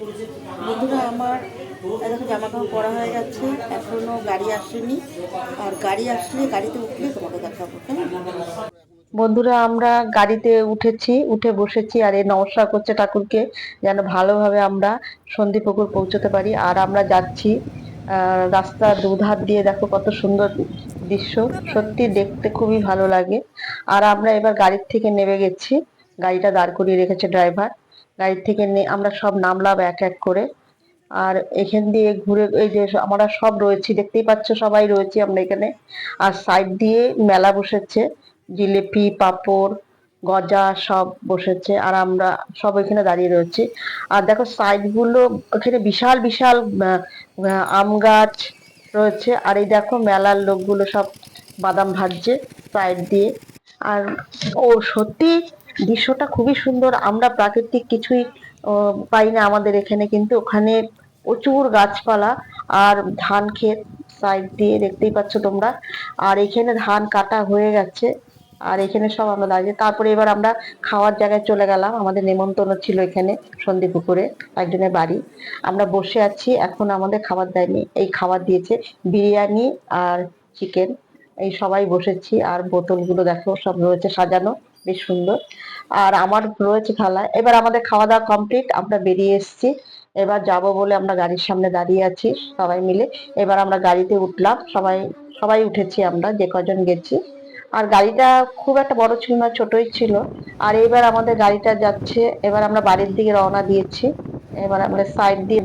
বন্ধুরা আমার এখন জামা কাপড় পরা হয়ে যাচ্ছে। এখনও গাড়ি আসেনি। আর গাড়ি আসলে গাড়িতে উঠলে তোমাকে দেখাবো বন্ধুরা আমরা গাড়িতে উঠেছি উঠে বসেছি আর এই নমস্কার করছে ঠাকুরকে যেন ভালোভাবে আমরা সন্দীপুকুর পৌঁছতে পারি। আর আমরা যাচ্ছি আহ, রাস্তার দুধার দিয়ে। দেখো কত সুন্দর দৃশ্য সত্যি দেখতে খুবই ভালো লাগে। আর আমরা এবার গাড়ির থেকে নেমে গেছি। গাড়িটা দাঁড় করিয়ে রেখেছে ড্রাইভার। গাড়ির থেকে আমরা সব নামলাম এক এক করে। আর এখান দিয়ে ঘুরে, এই যে আমরা সব রয়েছি, দেখতেই পাচ্ছ সবাই রয়েছি আমরা এখানে। আর সাইড দিয়ে মেলা বসেছে, জিলিপি, পাঁপড়, গজা সব বসেছে, আর আমরা সব এখানে দাঁড়িয়ে রয়েছি। আর দেখো সাইডগুলো ওখানে বিশাল বিশাল আম গাছ রয়েছে, আর এই দেখো মেলার লোকগুলো সব বাদাম ভাজছে সাইড দিয়ে। আর ও সত্যি দৃশ্যটা খুবই সুন্দর। আমরা প্রাকৃতিক কিছুই পাই না আমাদের এখানে, কিন্তু ওখানে প্রচুর গাছপালা আর ধান ক্ষেত সাইড দিয়ে দেখতেই পাচ্ছ তোমরা। আর এখানে ধান কাটা হয়ে গেছে। আর এখানে সব আমরা দাঁড়িয়ে, তারপরে এবার আমরা খাওয়ার জায়গায় চলে গেলাম। আমাদের নেমন্তন্ন ছিল এখানে সন্দীপুকুরে একজনের বাড়ি। আমরা বসে আছি, এখন আমাদের খাবার দেয়নি। এই খাবার দিয়েছে বিরিয়ানি আর চিকেন এই সবাই বসেছি, আর বোতলগুলো দেখো, সব রয়েছে সাজানো। বেশ সুন্দর। আর আমার রয়েছে থালা এবার আমাদের খাওয়া দাওয়া কমপ্লিট আমরা বেরিয়ে এসেছি। এবার যাব বলে আমরা গাড়ির সামনে দাঁড়িয়ে আছি সবাই মিলে। এবার আমরা গাড়িতে উঠলাম। সবাই সবাই উঠেছি আমরা, যে কজন গেছি। আর গাড়িটা খুব একটা বড় ছিল না, ছোটই ছিল। আর এবার আমাদের গাড়িটা যাচ্ছে। এবার আমরা বাড়ির দিকে রওনা দিয়েছি। এবার আমরা সাইড দিয়ে